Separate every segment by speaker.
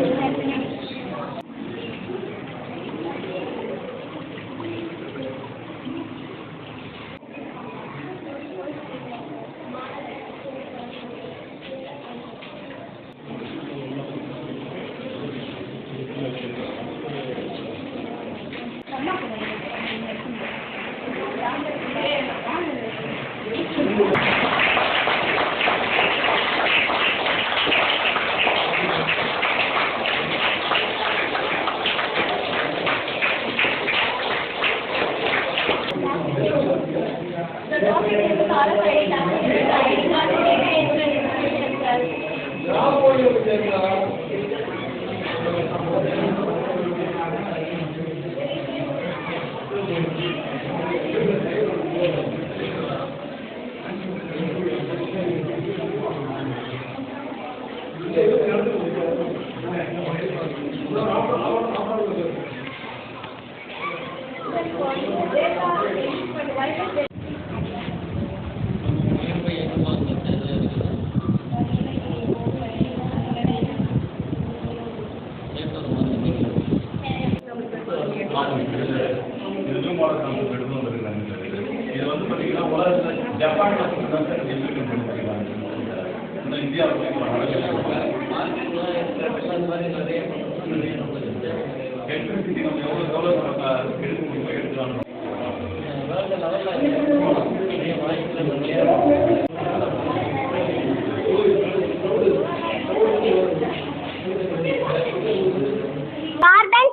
Speaker 1: Thank you. இது model concept எடுத்து வந்திருக்காங்க சார் இது. வந்து பார்த்தீங்கன்னா உலகத்துல ஜப்பான்ல தான் சார் டெலிவரி பண்ணிருக்காங்க இன்னும் இந்தியாவில் எலக்ட்ரிசிட்டி நம்ம எவ்வளோ எவ்வளோ நம்ம எடுக்க முடியுமோ எடுத்துக்கலாம்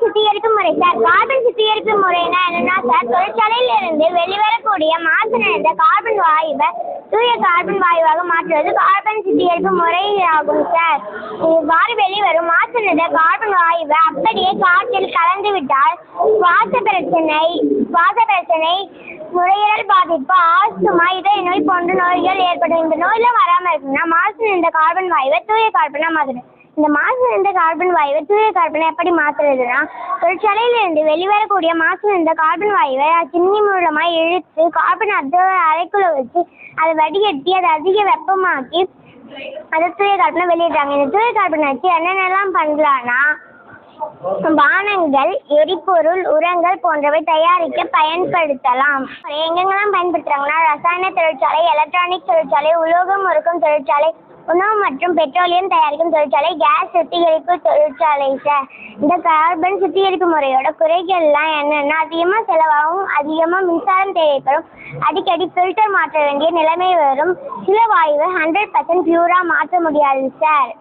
Speaker 2: சுத்திகரிப்பு முறை. சார் கார்பன் சுத்திகரிப்பு முறைனா என்னன்னா சார் தொழிற்சாலையில இருந்து வெளிவரக்கூடிய மாசு நிறைந்த கார்பன் வாயுவை தூய கார்பன் வாயுவாக மாற்றுவது கார்பன் சுத்திகரிப்பு முறை ஆகும் சார் இவ்வாறு வெளிவரும் மாசு நிறைந்த கார்பன் வாயுவை அப்படியே காற்றில் கலந்து விட்டால் சுவாச பிரச்சனை சுவாச பிரச்சனை நுரையீரல் பாதிப்பு ஆஸ்துமா இதய நோய் போன்ற நோய்கள் ஏற்படும் இந்த நோயில வராம இருக்குன்னா மாசு நிறைந்த கார்பன் வாயுவை தூய கார்பனா மாற்றணும் இந்த மாசு இருந்த கார்பன் வாயுவை தூய கார்பனை எப்படி மாற்றுறதுனா தொழிற்சாலையிலிருந்து வெளிவரக்கூடிய மாசு இருந்த கார்பன் வாயுவை சிம்னி மூலமாக இழுத்து கார்பன் அத அறைக்குள்ள வச்சு அதை வடிகட்டி அதை அதிக வெப்பமாக்கி அதை தூய கார்பனை வெளியிடுறாங்க. இந்த தூய கார்பனை வச்சு என்னென்னலாம் பண்ணலான்னா பானங்கள் எரிபொருள் உரங்கள் போன்றவை தயாரிக்க பயன்படுத்தலாம். எங்கெங்கெல்லாம் பயன்படுத்துறாங்கன்னா ரசாயன தொழிற்சாலை எலக்ட்ரானிக் தொழிற்சாலை உலோகம் முறுக்கும் தொழிற்சாலை உணவு மற்றும் பெட்ரோலியம் தயாரிக்கும் தொழிற்சாலை கேஸ் சுத்திகரிப்பு தொழிற்சாலை சார் இந்த கார்பன் சுத்திகரிப்பு முறையோட குறைகள்லாம் என்னன்னா அதிகமாக செலவாகும் அதிகமாக மின்சாரம் தேவைப்படும். அடிக்கடி ஃபில்டர் மாற்ற வேண்டிய நிலைமை வரும். சில வாயுவை ஹண்ட்ரட் பர்சன்ட் பியூராக மாற்ற முடியாது சார்